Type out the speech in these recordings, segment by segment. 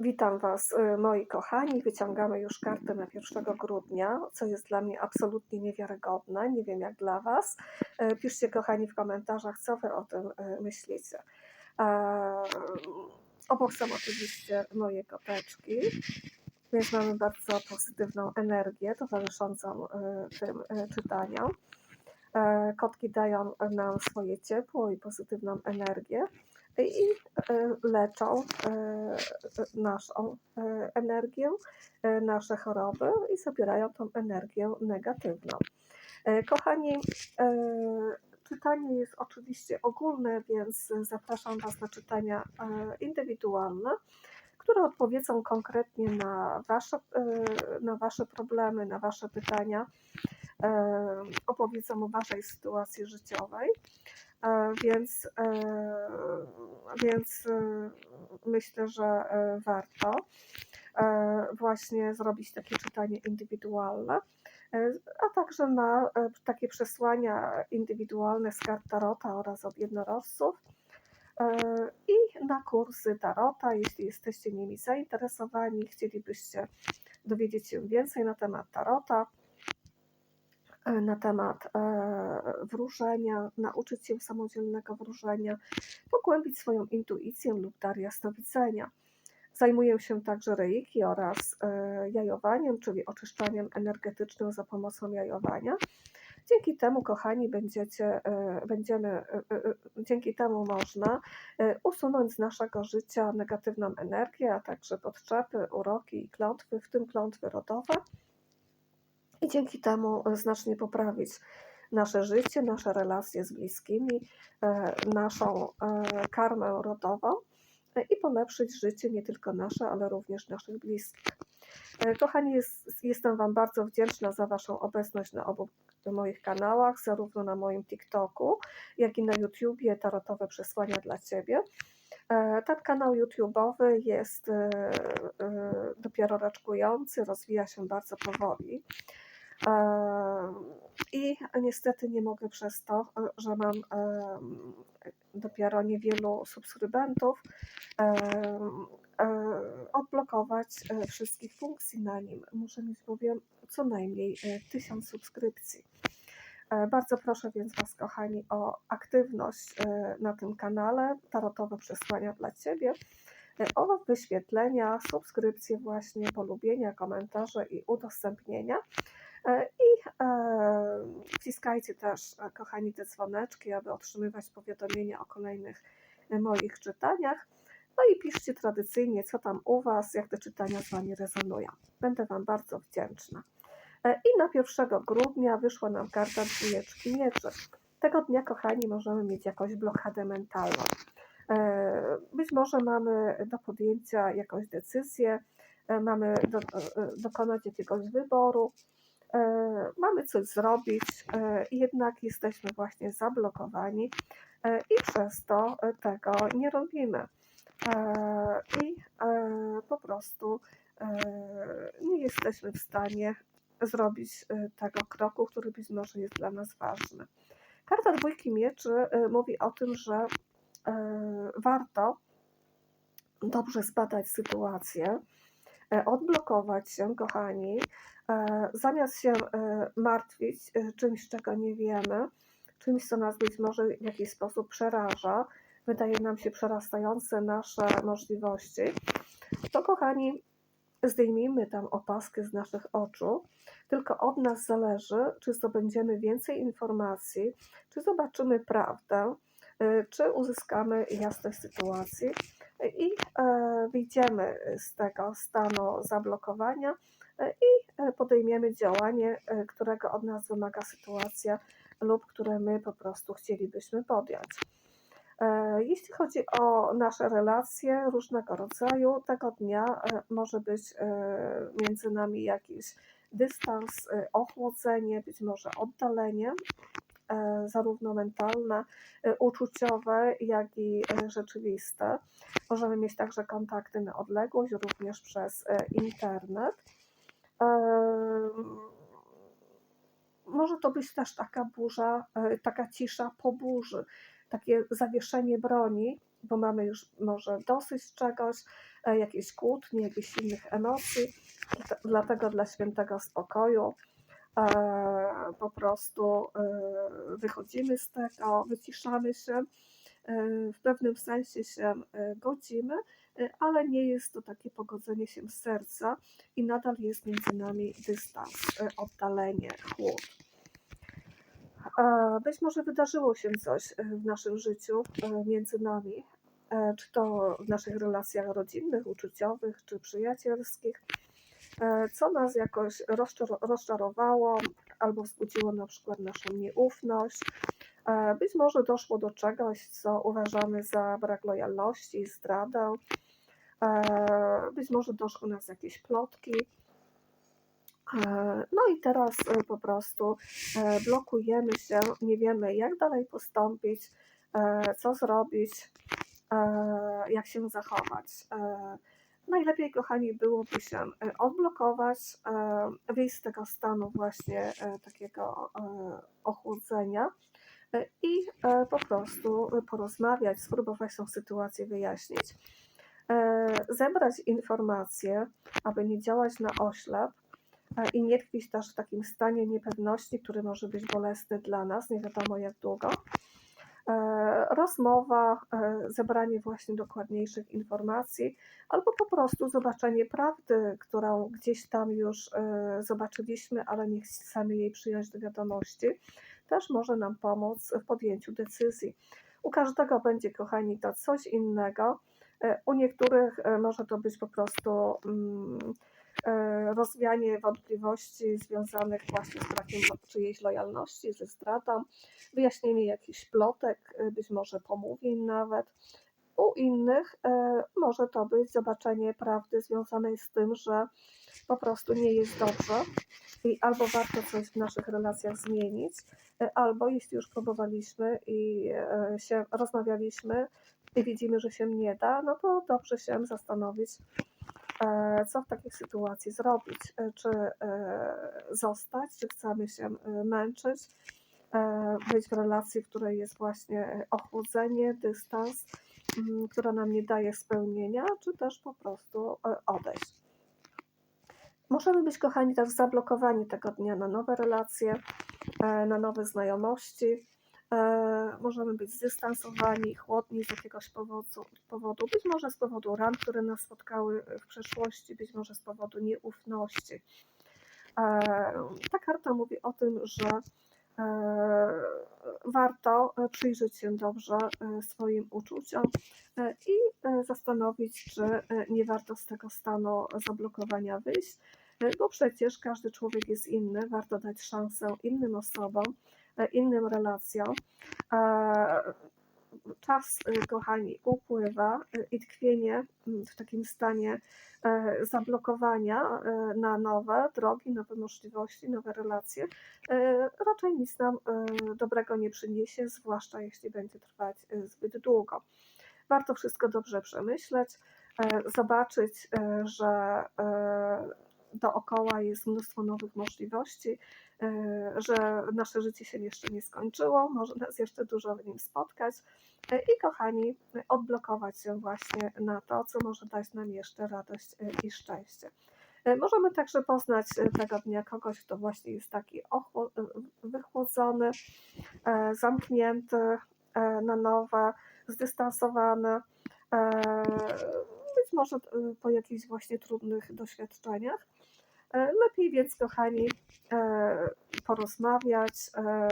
Witam Was, y, moi kochani. Wyciągamy już kartę na 1 grudnia, co jest dla mnie absolutnie niewiarygodne. Nie wiem jak dla Was. Y, Piszcie, kochani, w komentarzach, co Wy o tym y, myślicie. Obok są oczywiście moje koteczki, więc mamy bardzo pozytywną energię towarzyszącą tym czytaniom. Kotki dają nam swoje ciepło i pozytywną energię i e, leczą e, naszą e, energię, nasze choroby i zabierają tą energię negatywną. Kochani, czytanie jest oczywiście ogólne, więc zapraszam Was na czytania indywidualne, które odpowiedzą konkretnie na Wasze, na wasze problemy, na Wasze pytania, opowiedzą o Waszej sytuacji życiowej. E, Więc, e, więc e, myślę, że warto właśnie zrobić takie czytanie indywidualne, a także na takie przesłania indywidualne z kart Tarota oraz od jednorożców. I na kursy Tarota, jeśli jesteście nimi zainteresowani, chcielibyście dowiedzieć się więcej na temat Tarota, na temat e, wróżenia, nauczyć się samodzielnego wróżenia, pogłębić swoją intuicję lub dar jasnowidzenia. Zajmuję się także reiki oraz e, jajowaniem, czyli oczyszczaniem energetycznym za pomocą jajowania. Dzięki temu, kochani, będziecie, e, będziemy, e, e, dzięki temu można e, usunąć z naszego życia negatywną energię, a także podczepy, uroki i klątwy, w tym klątwy rodowe. I dzięki temu znacznie poprawić nasze życie, nasze relacje z bliskimi, e, naszą e, karmę rodową e, i polepszyć życie nie tylko nasze, ale również naszych bliskich. Kochani, jest, jestem Wam bardzo wdzięczna za Waszą obecność na obu moich kanałach, zarówno na moim TikToku, jak i na YouTubie Tarotowe Przesłania dla Ciebie. Ten kanał YouTube'owy jest dopiero raczkujący, rozwija się bardzo powoli. I niestety nie mogę przez to, e, że mam dopiero niewielu subskrybentów, e, odblokować e, wszystkich funkcji na nim. Muszę mieć bowiem co najmniej e, 1000 subskrypcji. Bardzo proszę więc Was, kochani, o aktywność na tym kanale, tarotowe przesłania dla Ciebie, o wyświetlenia, subskrypcje właśnie, polubienia, komentarze i udostępnienia. E, I e, wciskajcie też, e, kochani, te dzwoneczki, aby otrzymywać powiadomienia o kolejnych moich czytaniach. No i piszcie tradycyjnie, co tam u Was, jak te czytania z Wami rezonują. Będę Wam bardzo wdzięczna. I na 1 grudnia wyszła nam karta dwójeczki mieczy. Tego dnia, kochani, możemy mieć jakąś blokadę mentalną. Być może mamy do podjęcia jakąś decyzję, mamy do, dokonać jakiegoś wyboru, mamy coś zrobić, e, jednak jesteśmy właśnie zablokowani e, i przez to e, tego nie robimy. E, I e, po prostu e, nie jesteśmy w stanie zrobić e, tego kroku, który być może jest dla nas ważny. Karta dwójki mieczy e, mówi o tym, że e, warto dobrze zbadać sytuację, e, odblokować się, kochani, e, zamiast się e, martwić e, czymś, czego nie wiemy, czymś, co nas być może w jakiś sposób przeraża, wydaje nam się przerastające nasze możliwości, to kochani, zdejmijmy tam opaskę z naszych oczu. Tylko od nas zależy, czy zdobędziemy więcej informacji, czy zobaczymy prawdę, czy uzyskamy jasność sytuacji i e, wyjdziemy z tego stanu zablokowania e, i e, podejmiemy działanie, którego od nas wymaga sytuacja lub które my po prostu chcielibyśmy podjąć. Jeśli chodzi o nasze relacje różnego rodzaju, tego dnia może być między nami jakiś dystans, ochłodzenie, być może oddalenie, zarówno mentalne, e, uczuciowe, jak i e, rzeczywiste. Możemy mieć także kontakty na odległość, również przez e, internet. Może to być też taka burza, e, taka cisza po burzy takie zawieszenie broni, bo mamy już może dosyć czegoś, e, jakiejś kłótni, jakichś innych emocji. Dlate- Dlatego dla świętego spokoju e, po prostu e, wychodzimy z tego, wyciszamy się, e, w pewnym sensie się e, godzimy, e, ale nie jest to takie pogodzenie się z serca i nadal jest między nami dystans, e, oddalenie, chłód. E, Być może wydarzyło się coś e, w naszym życiu e, między nami, e, czy to w naszych relacjach rodzinnych, uczuciowych, czy przyjacielskich, e, co nas jakoś rozczar- rozczarowało albo wzbudziło na przykład naszą nieufność. E, Być może doszło do czegoś, co uważamy za brak lojalności, zdradę. E, Być może doszły nas jakieś plotki. E, No i teraz e, po prostu e, blokujemy się, nie wiemy jak dalej postąpić, e, co zrobić, e, jak się zachować. Najlepiej, kochani, byłoby się e, odblokować, e, wyjść z tego stanu właśnie e, takiego ochłodzenia i po prostu porozmawiać, spróbować tą sytuację wyjaśnić. Zebrać informacje, aby nie działać na oślep, i nie tkwić też w takim stanie niepewności, który może być bolesny dla nas, nie wiadomo jak długo. E, Rozmowa, e, zebranie właśnie dokładniejszych informacji, albo po prostu zobaczenie prawdy, którą gdzieś tam już e, zobaczyliśmy, ale nie chcemy jej przyjąć do wiadomości, też może nam pomóc w podjęciu decyzji. U każdego będzie, kochani, to coś innego. U niektórych może to być po prostu mm, rozwianie wątpliwości związanych właśnie z brakiem czyjejś lojalności, ze zdradą, wyjaśnienie jakichś plotek, e, być może pomówień nawet. U innych e, może to być zobaczenie prawdy związanej z tym, że po prostu nie jest dobrze i albo warto coś w naszych relacjach zmienić, e, albo jeśli już próbowaliśmy i e, się rozmawialiśmy i widzimy, że się nie da, no to dobrze się zastanowić, e, co w takiej sytuacji zrobić. E, Czy e, zostać, czy chcemy się e, męczyć, e, być w relacji, w której jest właśnie e, ochłodzenie, dystans, mm, która nam nie daje spełnienia, czy też po prostu e, odejść. Możemy być, kochani, też zablokowani tego dnia na nowe relacje, e, na nowe znajomości. E, Możemy być zdystansowani, chłodni z jakiegoś powodu, powodu, być może z powodu ran, które nas spotkały w przeszłości, być może z powodu nieufności. E, Ta karta mówi o tym, że e, warto przyjrzeć się dobrze swoim uczuciom i zastanowić, czy nie warto z tego stanu zablokowania wyjść, bo przecież każdy człowiek jest inny, warto dać szansę innym osobom, innym relacjom. E, Czas, e, kochani, upływa e, i tkwienie mm, w takim stanie e, zablokowania e, na nowe drogi, nowe możliwości, nowe relacje e, raczej nic nam e, dobrego nie przyniesie, zwłaszcza jeśli będzie trwać e, zbyt długo. Warto wszystko dobrze przemyśleć, e, zobaczyć, e, że e, dookoła jest mnóstwo nowych możliwości, e, że nasze życie się jeszcze nie skończyło, może nas jeszcze dużo w nim spotkać e, i kochani, odblokować się właśnie na to, co może dać nam jeszcze radość e, i szczęście. E, Możemy także poznać e, tego dnia kogoś, kto właśnie jest taki e, wychłodzony, e, zamknięty e, na nowe, zdystansowany, e, być może e, po jakichś właśnie trudnych doświadczeniach. E, Lepiej więc, kochani, e, porozmawiać, e,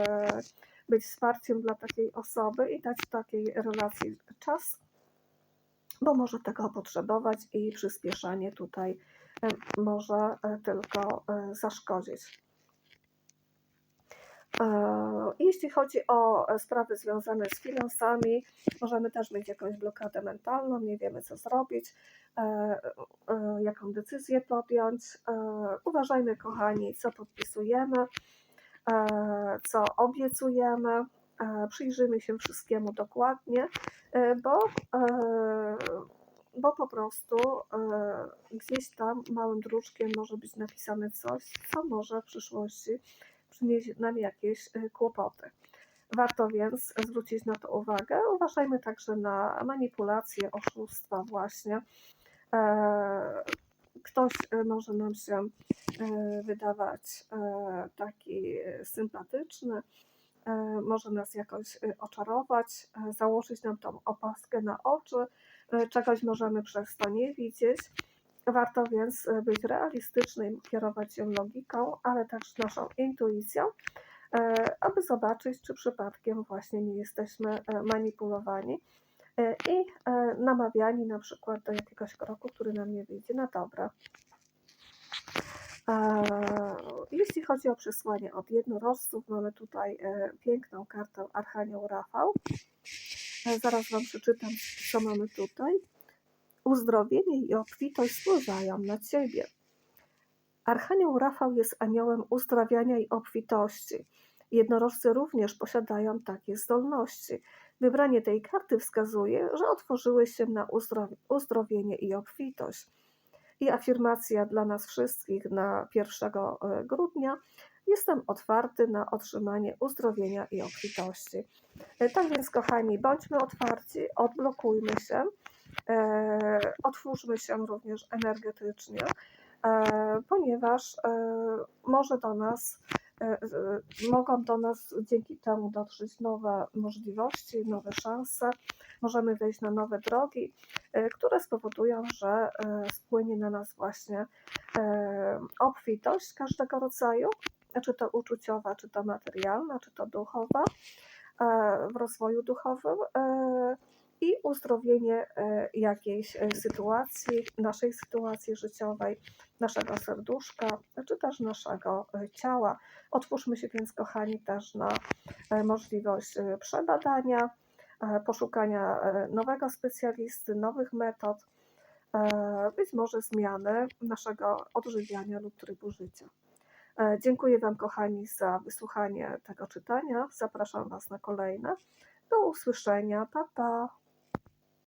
być wsparciem dla takiej osoby i dać takiej relacji czas, bo może tego potrzebować i przyspieszanie tutaj może tylko zaszkodzić. E, Jeśli chodzi o e, sprawy związane z finansami, możemy też mieć jakąś blokadę mentalną, nie wiemy co zrobić, e, jaką decyzję podjąć. Uważajmy, kochani, co podpisujemy, co obiecujemy. Przyjrzyjmy się wszystkiemu dokładnie, bo, bo po prostu gdzieś tam małym druczkiem może być napisane coś, co może w przyszłości przynieść nam jakieś e, kłopoty. Warto więc zwrócić na to uwagę. Uważajmy także na manipulacje, oszustwa właśnie. E, Ktoś e, może nam się e, wydawać e, taki sympatyczny, e, może nas jakoś oczarować, założyć nam tą opaskę na oczy, czegoś możemy przez to nie widzieć. Warto więc e, być realistycznym, kierować się logiką, ale też naszą intuicją, e, aby zobaczyć, czy przypadkiem właśnie nie jesteśmy e, manipulowani i namawiani na przykład do jakiegoś kroku, który nam nie wyjdzie na dobre. E, Jeśli chodzi o przesłanie od jednorożców, mamy tutaj piękną kartę Archanioł Rafał. Zaraz Wam przeczytam, co mamy tutaj. Uzdrowienie i obfitość spływają na Ciebie. Archanioł Rafał jest aniołem uzdrawiania i obfitości. Jednorożcy również posiadają takie zdolności. Wybranie tej karty wskazuje, że otworzyły się na uzdrow- uzdrowienie i obfitość. I afirmacja dla nas wszystkich na 1 e, grudnia. Jestem otwarty na otrzymanie uzdrowienia i obfitości. E, Tak więc, kochani, bądźmy otwarci, odblokujmy się, otwórzmy się również energetycznie, e, ponieważ e, może do nas, e, e, mogą do nas dzięki temu dotrzeć nowe możliwości, nowe szanse. Możemy wejść na nowe drogi, e, które spowodują, że e, spłynie na nas właśnie e, obfitość każdego rodzaju, czy to uczuciowa, czy to materialna, czy to duchowa, e, w rozwoju duchowym e, i uzdrowienie e, jakiejś e, sytuacji, naszej sytuacji życiowej, naszego serduszka, czy też naszego e, ciała. Otwórzmy się więc, kochani, też na możliwość przebadania, poszukania nowego specjalisty, nowych metod, być może zmiany naszego odżywiania lub trybu życia. Dziękuję Wam, kochani, za wysłuchanie tego czytania. Zapraszam Was na kolejne. Do usłyszenia. Pa, pa.